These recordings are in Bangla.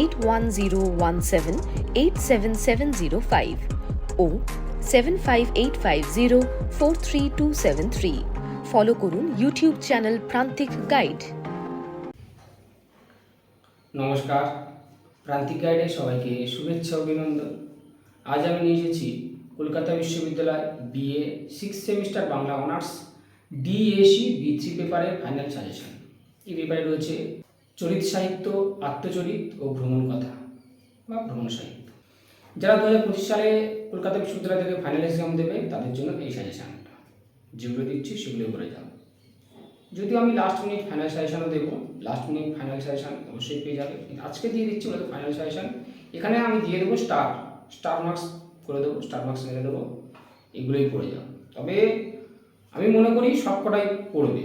eight one zero one seven eight seven seven zero five oh seven five eight five zero four three two seven three follow করুন ইউটিউব চ্যানেল প্রান্তিক গাইড নমস্কার। প্রান্তিক গাইডে সবাইকে শুভেচ্ছা অভিনন্দন। আজ আমি নিয়ে এসেছি কলকাতা বিশ্ববিদ্যালয় BA six semester Bangla honours DSC B three পেপারের ফাইনাল সাজেশন এই পেপারে রয়েছে চরিত সাহিত্য, আত্মচরিত ও ভ্রমণ কথা বা ভ্রমণ সাহিত্য। যারা দু হাজার পঁচিশ সালে কলকাতা বিশ্ববিদ্যালয় থেকে ফাইনাল এক্সাম দেবে, তাদের জন্য এই সাজেশনটা যেগুলো দিচ্ছি সেগুলো করে যাও। যদিও আমি লাস্ট মিনিট ফাইনাল সাজেশনও দেবো লাস্ট মিনিট ফাইনাল সাজেশন অবশ্যই পেয়ে যাবে। আজকে দিয়ে দিচ্ছি ওটা ফাইনাল সাজেশন এখানে আমি দিয়ে দেবো স্টার স্টার মার্কস করে দেবো স্টার মার্কস মেরে দেবো, এগুলোই পড়ে যাও। তবে আমি মনে করি সব কটাই পড়বে।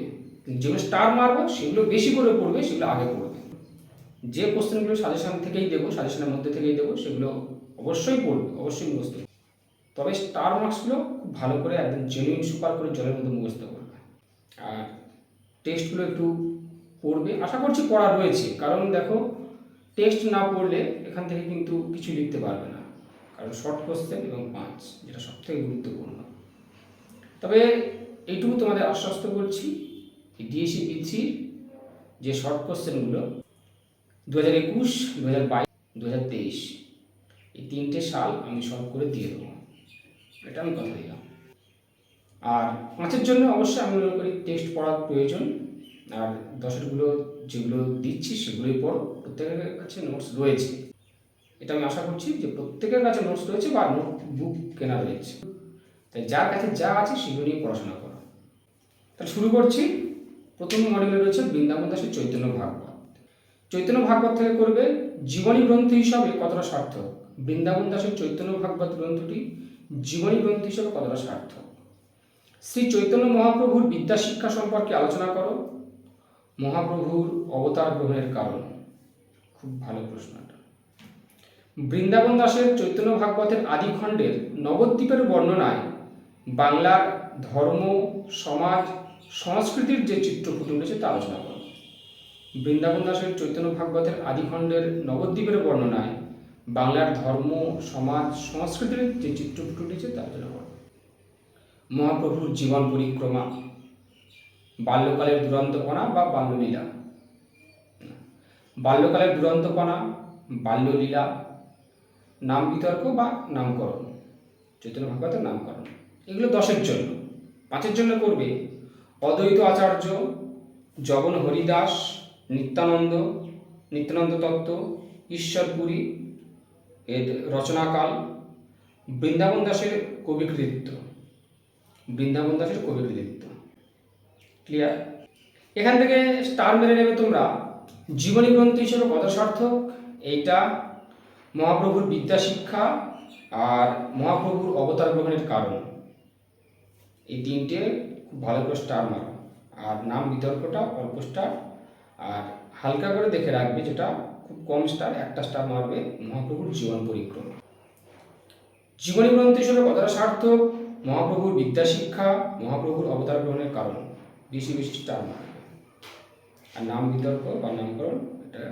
যেগুলো স্টার মারবো, সেগুলো বেশি করে পড়বে, সেগুলো আগে পড়বে। যে কোশ্চেনগুলো সাজেশন থেকেই দেবো সাজেশনের মধ্যে থেকেই দেবো, সেগুলো অবশ্যই পড়বে, অবশ্যই মুখস্থ। তবে স্টার মার্কসগুলো খুব ভালো করে একদম জেনুইন সুপার করে জলের মধ্যে মুখস্থ করবে। আর টেস্টগুলো একটু পড়বে। আশা করছি পড়া রয়েছে। কারণ দেখো টেস্ট না পড়লে এখান থেকে কিন্তু কিছু লিখতে পারবে না। কারণ শর্ট কোশ্চেন এবং পাঁচ যেটা সব থেকে গুরুত্বপূর্ণ। তবে এইটুকু তোমাদের আশ্বস্ত করছি ডিএসি বিথির যে শর্ট কোশ্চেনগুলো দু হাজার একুশ দু হাজার বাইশ দু হাজার তেইশ, এই তিনটে সাল আমি সলভ করে দিয়ে দেবো। এটা আমি কথা দিলাম। আর পাঁচের জন্য অবশ্যই আমি মনে করি টেস্ট পড়ার প্রয়োজন। আর দশেরগুলো যেগুলো দিচ্ছি, সেগুলোই পড়ো। প্রত্যেকের কাছে নোটস রয়েছে। এটা আমি আশা করছি যে প্রত্যেকের কাছে নোটস রয়েছে বা নোট বুক কেনা রয়েছে। তাই যার কাছে যা আছে সেগুলো নিয়ে পড়াশোনা করো। তাহলে শুরু করছি। প্রথম মডেলে রয়েছে বৃন্দাবন দাসের চৈতন্য ভাগবত। চৈতন্য ভাগবত থেকে করবে জীবনী গ্রন্থ হিসাবে কতটা সার্থক? বৃন্দাবন দাসের চৈতন্য ভাগবত গ্রন্থটি জীবনী গ্রন্থ হিসাবে কতটা সার্থক? শ্রী চৈতন্য মহাপ্রভুর বিদ্যা শিক্ষা সম্পর্কে আলোচনা করো। মহাপ্রভুর অবতার গ্রহণের কারণ। খুব ভালো প্রশ্নটা। বৃন্দাবন দাসের চৈতন্য ভাগবতের আদি খণ্ডের নবদ্বীপের বর্ণনায় বাংলার ধর্ম, সমাজ, সংস্কৃতির যে চিত্র ফুটে উঠেছে তা আলোচনা বৃন্দাবন দাসের চৈতন্য ভাগবতের আদি খণ্ডের নবদ্বীপের বর্ণনায় বাংলার ধর্ম, সমাজ, সংস্কৃতির যে চিত্র ফুটে উঠেছে তা আলোচনা করো মহাপ্রভুর জীবন পরিক্রমা, বাল্যকালের দুরন্তপনা বা বাল্যলীলা। বাল্যকালের দুরন্তপনা, বাল্যলীলা নাম বিতর্ক বা নামকরণ, চৈতন্য ভাগবতের নামকরণ। এগুলো দশের জন্য। পাঁচের জন্য করবে অদ্বৈত আচার্য জগন হরিদাস নিত্যানন্দ নিত্যানন্দ তত্ত্ব ঈশ্বরপুরী এর রচনাকাল, বৃন্দাবন দাসের কবি কৃতিত্ব। বৃন্দাবন দাসের কবি কৃতিত্ব। ক্লিয়ার এখান থেকে স্টার মেরে নেবে তোমরা। জীবনী গ্রন্থ হিসেবে কত সার্থক এইটা মহাপ্রভুর বিদ্যা শিক্ষা আর মহাপ্রভুর অবতার গ্রহণের কারণ। এই তিনটে খুব ভালো করে স্টার মারো। আর নাম বিতর্কটা অল্প স্টার আর হালকা করে দেখে রাখবে যেটা খুব কম স্টার একটা স্টার মারবে মহাপ্রভুর জীবন পরিক্রমা। জীবনী গ্রন্থ হিসেবে কতটা সার্থক? মহাপ্রভুর বিদ্যা শিক্ষা, মহাপ্রভুর অবতার গ্রহণের কারণ, বেশি বেশি স্টার মারবে। আর নাম বিতর্ক বা নামকরণ, এটা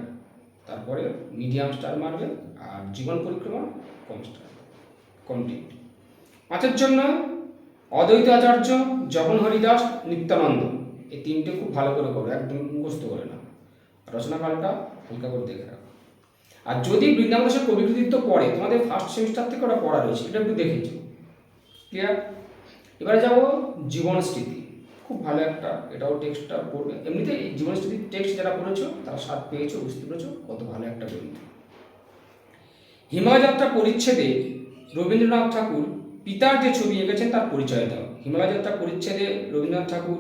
তারপরে মিডিয়াম স্টার মারবে আর জীবন পরিক্রমা কম স্টার কমপ্লিট পাঁচের জন্য অদ্বৈত আচার্য জগন হরিদাস নিত্যানন্দ, এই তিনটে খুব ভালো করে করো, একদম মুখস্থ করে না রচনাকালটা হালকা করে দেখে রাখো। আর যদি বৃন্দাবন দাসের কবি পড়ে, তোমাদের ফার্স্ট সেমিস্টার থেকে ওটা পড়া রয়েছে, এটা একটু দেখেছ ক্লিয়ার এবারে যাব জীবন স্মৃতি। খুব ভালো একটা, এটাও টেক্সটটা পড়বে। এমনিতে জীবন স্মৃতির টেক্সট যারা পড়েছো, তারা স্বাদ পেয়েছ, বুঝতে পেরেছ, কত ভালো একটা গ্রন্থ হিমালয় যাত্রা পরিচ্ছেদে রবীন্দ্রনাথ ঠাকুর পিতার যে ছবি এঁকেছেন তার পরিচয় দাও। হিমালয় যাত্রা পরিচ্ছেদে রবীন্দ্রনাথ ঠাকুর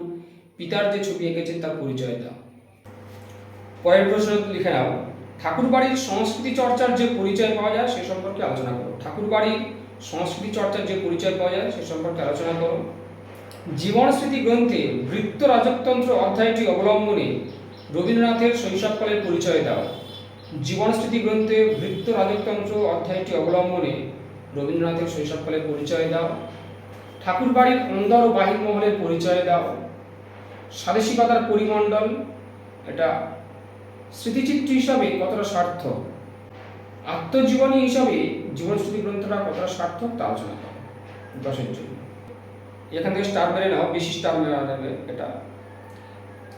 পিতার যে ছবি এঁকেছেন তার পরিচয় দাও। পরের প্রশ্ন লিখে নাও। ঠাকুরবাড়ির সংস্কৃতি চর্চার যে পরিচয় পাওয়া যায় সে সম্পর্কে আলোচনা করো। ঠাকুরবাড়ির সংস্কৃতি চর্চার যে পরিচয় পাওয়া যায় সে সম্পর্কে আলোচনা করো। জীবন স্মৃতি গ্রন্থে বৃত্ত রাজতন্ত্র অধ্যায়টি অবলম্বনে রবীন্দ্রনাথের শৈশবকালের পরিচয় দাও। জীবন স্মৃতি গ্রন্থে বৃত্ত রাজতন্ত্র অধ্যায়টি অবলম্বনে রবীন্দ্রনাথের শৈশবকালের পরিচয় দাও। ঠাকুরবাড়ির অন্দর ও বাহির মহলের পরিচয় দাও। স্বাদেশিকতার পরিমণ্ডল, এটা স্মৃতিচিত্র হিসাবে কতটা সার্থক? আত্মজীবনী হিসাবে জীবনস্মৃতি গ্রন্থটা কতটা সার্থক তা আলোচনা করো দশের জন্য। এখান থেকে স্টার মেরে নাও, বেশি স্টার মেরা এটা।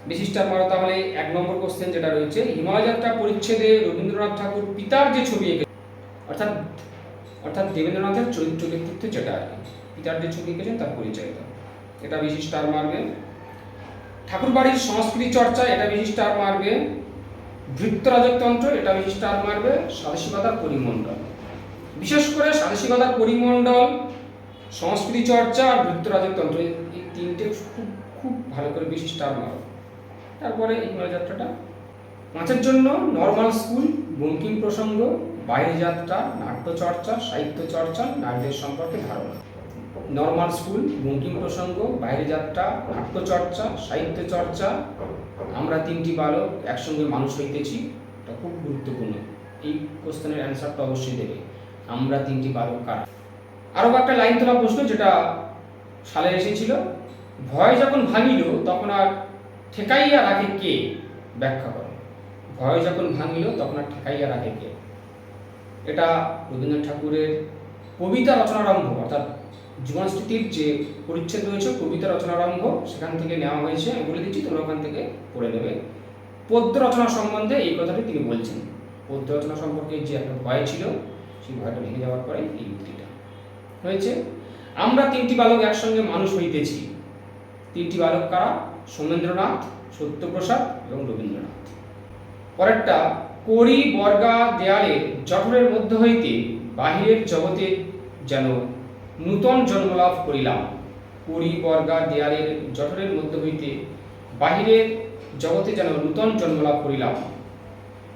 বেশি স্টার মারো তাহলে এক নম্বর কোশ্চেন যেটা রয়েছে হিমালয় যাত্রা পরিচ্ছেদে রবীন্দ্রনাথ ঠাকুর পিতার যে ছবি এঁকে অর্থাৎ অর্থাৎ দেবেন্দ্রনাথের চরিত্র ব্যক্তিত্ব যেটা আর পিতার যে ছবি এঁকেছেন তার পরিচয় এটা বেশি স্টার মারবে। ঠাকুরবাড়ির সংস্কৃতি চর্চা এটা বেশি স্টার মারবে। বৃত্ত রাজতন্ত্র এটা বেশি স্টার মারবে স্বাদেশিকতার পরিমণ্ডল। বিশেষ করে স্বাদেশিকতার পরিমণ্ডল, সংস্কৃতি চর্চা আর বৃত্ত রাজতন্ত্র এই এই তিনটে খুব খুব ভালো করে বেশি স্টার মারো। তারপরে হিমালয় যাত্রাটা পাঁচের জন্য নর্মাল স্কুল, বঙ্কিম প্রসঙ্গ বাইরে যাত্রা, নাট্য চর্চা, সাহিত্য চর্চা, নারীদের সম্পর্কে ধারণা। নর্মাল স্কুল বঙ্কিম প্রসঙ্গ বাইরে যাত্রা নাট্যচর্চা সাহিত্য চর্চা। আমরা তিনটি বালক একসঙ্গে মানুষ হইতেছি এটা খুব গুরুত্বপূর্ণ। এই কোশ্চেনের অ্যান্সারটা অবশ্যই দেবে। আমরা তিনটি বালক কারা? আরও একটা লাইন তোলা প্রশ্ন যেটা সালে এসেছিল ভয় যখন ভাঙিল তখন আর ঠেকাইয়া রাখে কে? ব্যাখ্যা করো। ভয় যখন ভাঙিল তখন আর ঠেকাইয়া রাখে কে? এটা রবীন্দ্রনাথ ঠাকুরের কবিতা রচনারম্ভ অর্থাৎ জীবনস্মৃতির যে পরিচ্ছেদ রয়েছে, কবিতা রচনারম্ভ সেখান থেকে নেওয়া হয়েছে, আমি বলে দিচ্ছি, তোমরা ওখান থেকে পড়ে নেবে। পদ্য রচনা সম্বন্ধে এই কথাটি তিনি বলছেন। পদ্য রচনা সম্পর্কে যে একটা ভয় ছিল, সেই ভয়টা ভেঙে যাওয়ার পরে এই উক্তিটা হয়েছে। আমরা তিনটি বালক একসঙ্গে মানুষ হইতেছি। তিনটি বালক কারা? সোমেন্দ্রনাথ, সত্যপ্রসাদ এবং রবীন্দ্রনাথ। পরেরটা করি বর্গা, দেয়ালে, জঠরের মধ্য হইতে বাহিরের জগতে যেন নূতন জন্মলাভ করিলাম। পুরী বর্গা দেয়ালের জঠরের মধ্য হইতে বাহিরের জগতে যেন নূতন জন্মলাভ করিলাম।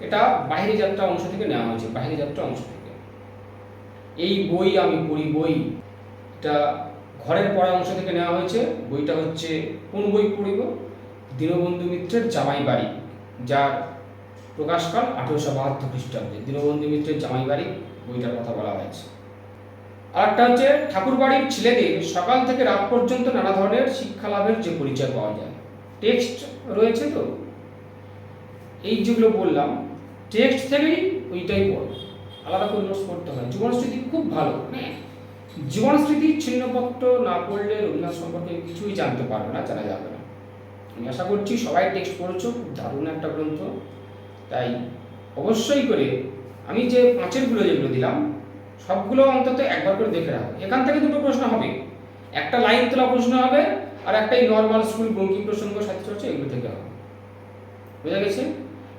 এটা বাহিরে যাত্রা অংশ থেকে নেওয়া হয়েছে, বাহিরে যাত্রা অংশ থেকে। এই বই আমি পড়ি বই, এটা ঘরের পড়া অংশ থেকে নেওয়া হয়েছে, বইটা হচ্ছে কোন বই পড়িব? দীনবন্ধু মিত্রের জামাই বাড়ি, যার প্রকাশকাল আঠেরোশো বাহাত্তর খ্রিস্টাব্দে। দীনবন্ধু মিত্রের জামাই বাড়ি, বইটার কথা বলা হয়েছে। আরেকটা হচ্ছে, ঠাকুরবাড়ির ছেলেদের সকাল থেকে রাত পর্যন্ত নানা ধরনের শিক্ষা লাভের যে পরিচয় পাওয়া যায়। টেক্সট রয়েছে তো? এই যেগুলো বললাম, টেক্সট থেকেই ওইটাই পড়ো। আলাদা করে নোটস করতে হয়। জীবনস্মৃতি খুব ভালো। মানে জীবনস্মৃতির ছিন্নপত্র না পড়লে রবীন্দ্রনাথ সম্পর্কে কিছুই জানতে পারবে না, জানা যাবে না। আমি আশা করছি সবাই টেক্সট পড়েছো খুব দারুণ একটা গ্রন্থ। তাই অবশ্যই করে আমি যে পাঁচেরগুলো যেগুলো দিলাম সবগুলো অন্তত একবার করে দেখে রাখো। এখান থেকে দুটো প্রশ্ন হবে। একটা লাইন তোলা প্রশ্ন হবে আর একটা এই নর্মাল স্কুল বঙ্কিম প্রসঙ্গ সাহিত্য চর্চা এগুলো থেকে হবে। বোঝা গেছে?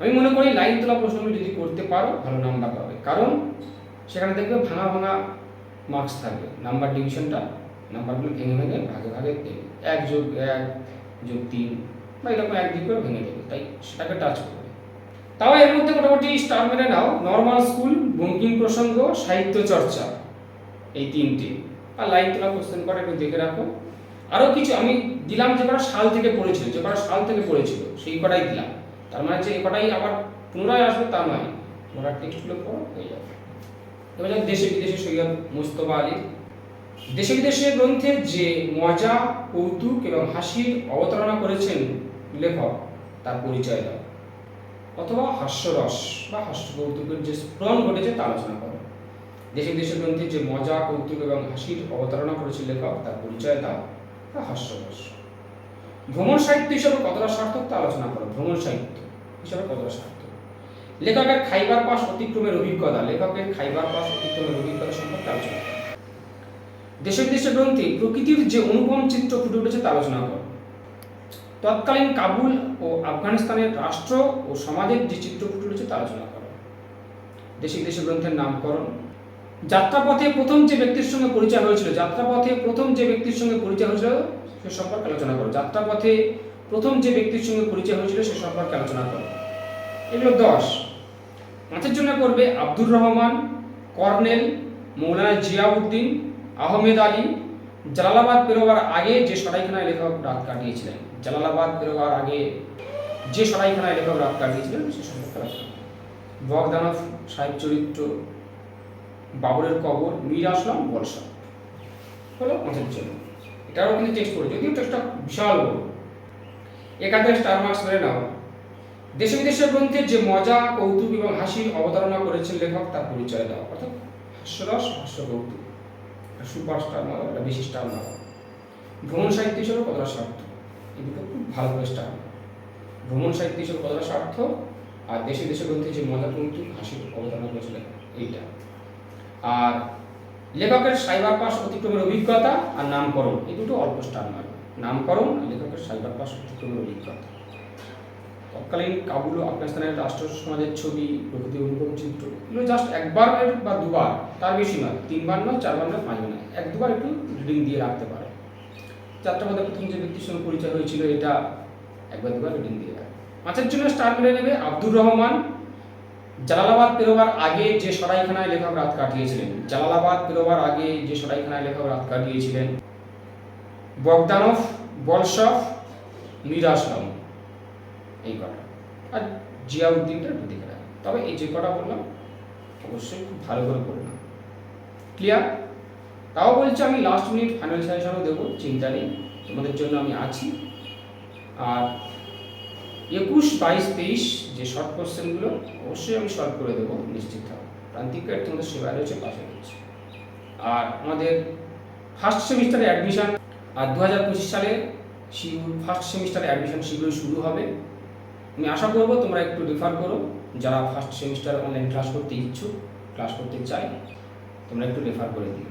আমি মনে করি লাইন তোলা প্রশ্নগুলো যদি করতে পারো, ভালো নাম্বার পাবে। কারণ সেখানে দেখবে ভাঙা ভাঙা মার্কস থাকবে। নাম্বার ডিভিশনটা নাম্বারগুলো ভেঙে ভেঙে ভাগে ভাগে দেবে। এক যোগ এক যোগ তিন বা এরকম এক দিক করে ভেঙে দেবে। তাই সেটাকে টাচ করবে। তাও এর মধ্যে মোটামুটি স্টার মেনে নাও। নর্মাল স্কুল বঙ্কিম প্রসঙ্গ, সাহিত্য চর্চা, এই তিনটে। আর লাইন তোলা কোশ্চেন করে একটু দেখে রাখো। আরও কিছু আমি দিলাম যে কটা সাল থেকে পড়েছিল, যে কটা সাল থেকে পড়েছিল, সেই কটাই দিলাম। তার মানে যে কটাই আবার পুনরায় আসবে তা নয়। তোমরা টেক্সটগুলো পড়ো, হয়ে যাবে। এবার যাক দেশে বিদেশে সৈয়দ মুস্তফা আলী। দেশে বিদেশে গ্রন্থে যে মজা, কৌতুক এবং হাসির অবতারণা করেছেন লেখক, তার পরিচয় দাও। অথবা হাস্যরস বা হাস্য কৌতুকের যে স্ফুরণ ঘটেছে তা আলোচনা করো। দেশে বিদেশে গ্রন্থে যে মজা, কৌতুক এবং হাসির অবতারণা করেছে লেখক, তার পরিচয় দাও বা হাস্যরস। ভ্রমণ সাহিত্য হিসাবে কতটা সার্থক তা আলোচনা করো। ভ্রমণ সাহিত্য হিসাবে কতটা সার্থক? লেখকের খাইবার পাস অতিক্রমের অভিজ্ঞতা, লেখকের খাইবার পাস অতিক্রমের অভিজ্ঞতা সম্পর্কে আলোচনা করো। দেশে বিদেশে গ্রন্থে প্রকৃতির যে অনুপম চিত্র ফুটে উঠেছে তা আলোচনা করো। তৎকালীন কাবুল ও আফগানিস্তানের রাষ্ট্র ও সমাজের যে চিত্র ফুটে উঠেছে তা আলোচনা করো। দেশি বিদেশে গ্রন্থের নামকরণ। যাত্রাপথে প্রথম যে ব্যক্তির সঙ্গে পরিচয় হয়েছিল, যাত্রাপথে প্রথম যে ব্যক্তির সঙ্গে পরিচয় হয়েছিল, সে সম্পর্কে আলোচনা করো। যাত্রাপথে প্রথম যে ব্যক্তির সঙ্গে পরিচয় হয়েছিল, সে সম্পর্কে আলোচনা করো। এগুলো দশ। পাঁচের জন্য করবে আব্দুর রহমান, কর্নেল মৌলানা জিয়াউদ্দিন আহমেদ আলী। জালালাবাদ পেরোবার আগে যে সরাইখানায় লেখক রাত কাটিয়েছিলেন। জালালাবাদ পেরোবার আগে যে সরাইখানায় লেখক রাত কাটিয়েছিলেন সে সম্পর্কে আলোচনা বগদানব সাহেব চরিত্র, বাবরের কবর, মীর আসলাম, বলসা। হলো জন্য। এটারও কিন্তু টেক্সট পড়ে, যদিও টেক্সটটা বিশাল বড়। একাধিক স্টার মার্কস মেরে নাও। দেশে বিদেশের গ্রন্থে যে মজা, কৌতুক এবং হাসির অবতারণা করেছেন লেখক, তার পরিচয় দেওয়া অর্থাৎ হাস্যরস, হাস্য কৌতুক। সুপার স্টার নয় একটা বেশি স্টার নয় ভ্রমণ সাহিত্য হিসেবে কতটা স্বার্থ দুটো খুব ভালো করে ভ্রমণ সাহিত্য হিসেবে কতটা স্বার্থ আর দেশে দেশে গ্রন্থে যে মজা কৌতুক, হাসির অবতারণা করেছিলেন এইটা। আর লেখকের সাইবার পাস অতিক্রমের অভিজ্ঞতা আর নামকরণ, এই দুটো অল্প স্টার নয়। নামকরণ আর লেখকের সাইবার পাস অতিক্রমের অভিজ্ঞতা। তৎকালীন কাবুল আফগানিস্তানের রাষ্ট্র সমাজের ছবি, প্রকৃতি অনুপম চিত্র, এগুলো জাস্ট একবার বা দুবার, তার বেশি নয়, তিনবার নয়, চারবার নয়, পাঁচবার নয় এক দুবার একটু রিডিং দিয়ে রাখতে পারে। যাত্রাপথে প্রথম যে ব্যক্তির সঙ্গে পরিচয় হয়েছিল, এটা একবার দুবার রিডিং দিয়ে রাখে পাঁচের জন্য স্টার মেরে নেবে আব্দুর রহমান। জালালাবাদ, পেরোবার আগে যে সরাইখানায় লেখক রাত কাটিয়েছিলেন। জালালাবাদ, পেরোবার আগে যে সরাইখানায় লেখক রাত কাটিয়েছিলেন। বগদানফ, বলশফ মীর আসলাম এই কটা। আর জিয়াউদ্দিনটা একটু দেখে তবে এই যে কটা বললাম, অবশ্যই খুব ভালো করে পড়লাম ক্লিয়ার তাও বলছি আমি লাস্ট মিনিট ফাইনাল সাজেশনও দেবো চিন্তা নেই, তোমাদের জন্য আমি আছি। আর একুশ, বাইশ, তেইশ যে শর্ট কোশ্চেনগুলো অবশ্যই আমি সলভ করে দেবো, নিশ্চিত থাকো। প্রান্তিক গাইড তোমাদের সেবায় রয়েছে পাশে রয়েছে আর আমাদের ফার্স্ট সেমিস্টারে অ্যাডমিশন আর দু হাজার পঁচিশ সালে ফার্স্ট সেমিস্টারে অ্যাডমিশন শীঘ্রই শুরু হবে। আমি আশা করব তোমরা একটু রেফার করো, যারা ফার্স্ট সেমিস্টার অনলাইন ক্লাস করতে ইচ্ছুক ক্লাস করতে চাই তোমরা একটু রেফার করে দিও।